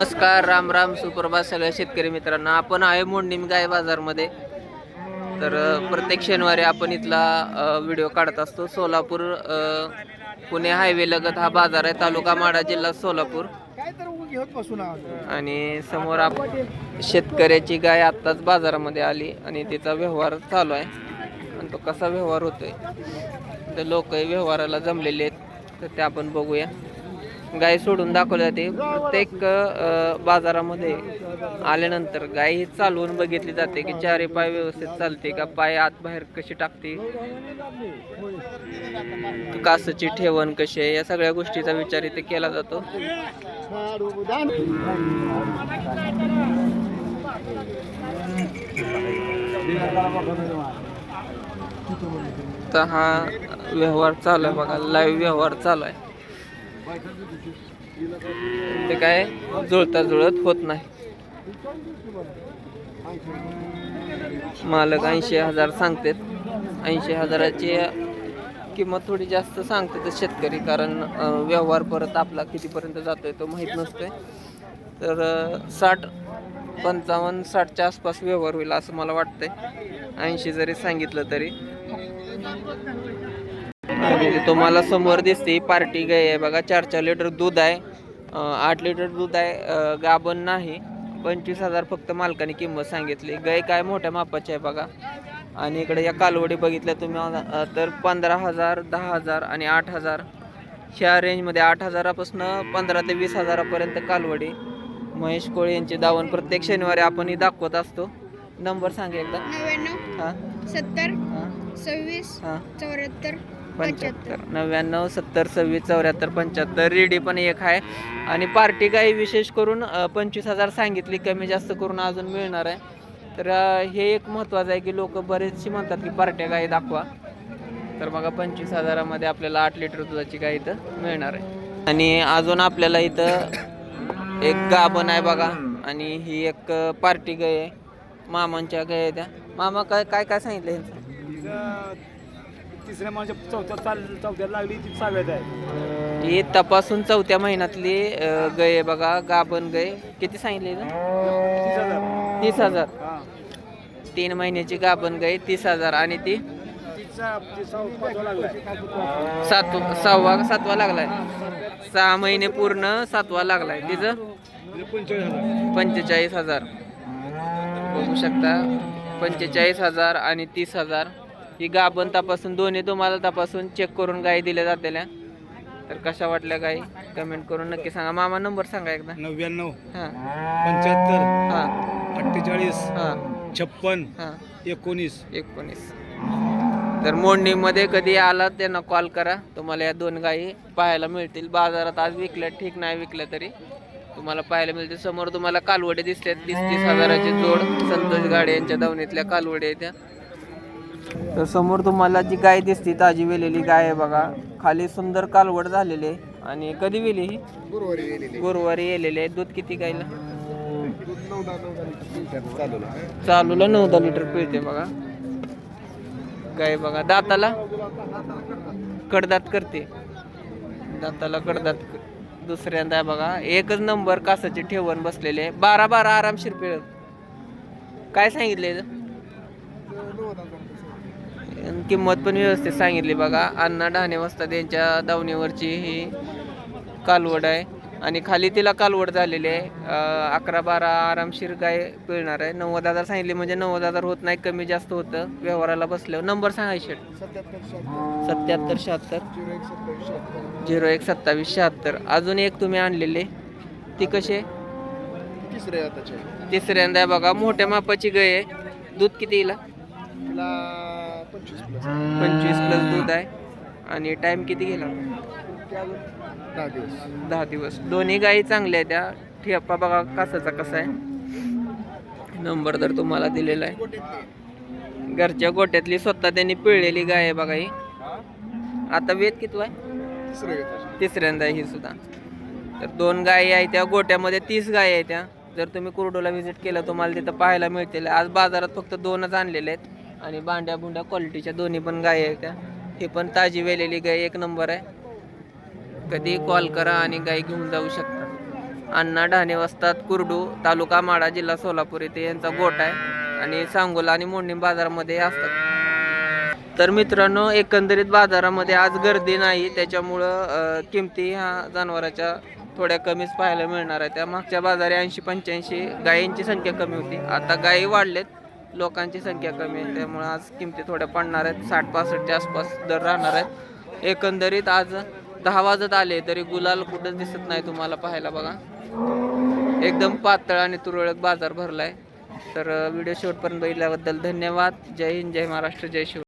नमस्कार राम राम सुप्रभात सगळ्या शेतकरी मित्रांनो. आपण आहे मोडणीम गाय बाजारमध्ये. तर प्रत्येक शनिवारी आपण इथला व्हिडिओ काढत असतो. सोलापूर पुणे हायवे लगत हा बाजार आहे. तालुका माडा जिल्हा सोलापूर. आणि समोर आप शेतकऱ्याची गाय आत्ताच बाजारामध्ये आली आणि तिचा व्यवहार चालू आहे. आणि तो कसा व्यवहार होतोय? तर लोकही व्यवहाराला जमलेले आहेत. तर ते आपण बघूया. गाय सोडून दाखवली जाते प्रत्येक बाजारामध्ये आल्यानंतर गाय ही चालवून बघितली जाते की चारी पाय व्यवस्थित चालते का पाय आत बाहेर कशी टाकते कासची ठेवण कशी आहे या सगळ्या गोष्टीचा विचार इथे केला जातो. तर हा व्यवहार चालू आहे बघा लाईव्ह व्यवहार चालू आहे. ते काय जुळता जुळत होत नाही. मालक ऐंशी हजार सांगतात. ऐंशी हजाराची किंमत थोडी जास्त सांगतात शेतकरी कारण व्यवहार परत आपला कितीपर्यंत जातोय तो माहीत नसतोय. तर साठ पंचावन्न साठच्या आसपास व्यवहार होईल असं मला वाटतंय. ऐंशी जरी सांगितलं तरी. तुम्हाला समोर दिसते पार्टी गाय आहे. बघा चार चार लिटर दूध आहे. आठ लिटर दूध आहे. गाभण नाही. पंचवीस हजार फक्त मालकाने किंमत सांगितली. गाय काय मोठ्या मापाची आहे बघा. आणि इकडे या कालवडी बघितल्या तुम्ही. तर पंधरा हजार दहा हजार आणि आठ हजार. ह्या रेंजमध्ये आठ हजारापासून पंधरा ते वीस हजारापर्यंत कालवडी. महेश कोळे यांची दावण प्रत्येक शनिवारी आपण ही दाखवत असतो. नंबर सांगा एकदा. नव्याण्णव हां. सत्तर हां. सव्वीस हां. चौऱ्याहत्तर पंच्याहत्तर नव्याण्णव सत्तर सव्वीस चौऱ्याहत्तर पंच्याहत्तर रेडी पण एक आहे. आणि पार्टी काही विशेष करून पंचवीस हजार सांगितली कमी जास्त करून अजून मिळणार आहे. तर हे एक महत्त्वाचं आहे की लोक बरेचशी म्हणतात की पार्ट्या गाई दाखवा. तर बघा पंचवीस हजारामध्ये आपल्याला आठ लिटर दुधाची गाय इथं मिळणार आहे. आणि अजून आपल्याला इथं एक गाभण आहे बघा. आणि ही एक पार्टी गाय आहे. मामांच्या गाय आहे त्या. मामा काय काय काय सांगितलं ह्यांचं तिसऱ्या माझ्या चौथ्या चाल चौथ्याला लागली ती सहाव्यात आहे. ही तपासून चौथ्या महिन्यातली अ, गाय आहे बघा गाभण गाय. किती सांगितले? तीस हजार. तीस हजार. हा. तीन महिन्याची गाभण गाय तीस हजार. आणि ती? तिचा तिचा पाचवा लागलाय. सात सहावा सातवा लागलाय? सहा महिने पूर्ण सातवा लागलाय. तिचं? पंचेचाळीस हजार पंचेचाळीस हजार. बघू शकता. पंचेचाळीस हजार आणि तीस हजार. ही गाभण तपासून दोन्ही तुम्हाला तपासून चेक करून गाय दिल्या जातेल्या. तर कशा वाटल्या गाई? कमेंट करून नक्की सांगा. मामा नंबर सांगा एकदा. नव्याण्णव हां. पंच्याहत्तर हां. अठ्ठेचाळीस हां. छप्पन हां. एकोणीस. एकोणीस. तर मोडणीमध्ये कधी आलात त्यांना कॉल करा. तुम्हाला या दोन गायी पाहायला मिळतील. बाजारात आज विकल्या ठीक नाही विकल्या तरी तुम्हाला पाहायला मिळतील. समोर तुम्हाला कालवडे दिसले तीस तीस हजाराचे जोड. संतोष गाडे यांच्या दावणीतल्या कालवडे आहेत त्या. तर समोर तुम्हाला जी गाय दिसते ताजी वेलेली गाय आहे बघा. खाली सुंदर कालवड झालेली आहे. आणि कधी वेली ही? गुरुवारी गेलेली गुरुवारी येलेली आहे. दूध किती गायला? चालूला नऊ दहा लिटर पिळते बघा. गाय बघा. दाताला? कडदात करते. दाताला कडदात दुसऱ्यांदा बघा. एकच नंबर कासाची ठेवण बसलेले बारा बारा आरामशीर पिळत. काय सांगितले किंमत पण व्यवस्थित सांगितली बघा. अण्णा ढाणे वाजता त्यांच्या दावणीवरची. ही कालवड आहे. आणि खाली तिला कालवड झालेली आहे. अकरा बारा आरामशीर गाय पिळणार आहे. नव्वद हजार सांगितले म्हणजे नव्वद हजार होत नाही. कमी जास्त होतं. व्यवहाराला बसल्यावर. नंबर सांगा शेट सत्याहत्तर शहात्तर. झिरो एक सत्तावीस शहात्तर. अजून एक तुम्ही आणलेले. ती तिसरे आताचे तिसऱ्यांदा आहे बघा. मोठ्या मापाची गाय आहे. दूध किती येईल पंचवीस प्लस पंचवीस प्लस दूध आहे. आणि टाइम किती गेला? दहा दिवस. दहा दिवस. दोन्ही गायी चांगल्या आहेत त्या ठेपा बघा कसाचा कसा आहे. नंबर तर तुम्हाला दिलेला आहे. घरच्या गोट्यातली स्वतः त्यांनी पिळलेली गाय आहे बघा ही. आता वेद किती आहे तिसरे तिसऱ्यांदा ही सुद्धा. तर दोन गायी आहे त्या गोट्यामध्ये तीस गायी आहे त्या जर तुम्ही कुरडोला व्हिजिट केलं तुम्हाला तिथं पाहायला मिळतील. आज बाजारात फक्त दोनच आणलेले आहेत. आणि बांड्या बुंड्या क्वालिटीच्या दोन्ही पण गाय आहेत त्या ही पण ताजी वेलेली गाय एक नंबर आहे. कधी कॉल करा आणि गाय घेऊन जाऊ शकता. अण्णा ढाणे वस्तात कुर्डू तालुका माडा जिल्हा सोलापूर येथे यांचा गोट आहे. आणि सांगोला आणि मोडणी बाजारामध्ये असतात. तर मित्रांनो एकंदरीत बाजारामध्ये आज गर्दी नाही. त्याच्यामुळं किमती ह्या जनावराच्या थोड्या कमीच पाहायला मिळणार आहे. त्या मागच्या बाजारी ऐंशी पंच्याऐंशी गायींची संख्या कमी होती. आता गायी वाढलेत. लोकांची संख्या कमी आहे त्यामुळे आज किमती थोड्या पडणार आहेत. साठ पासष्टच्या आसपास दर राहणार आहेत. एकंदरीत आज दहा वाजत आले तरी गुलाल कुठंच दिसत नाही तुम्हाला पाहायला बघा. एकदम पातळ आणि तुरळक बाजार भरला आहे तर व्हिडिओ शेवटपर्यंत बघितल्याबद्दल धन्यवाद. जय हिंद जय महाराष्ट्र जय शिव.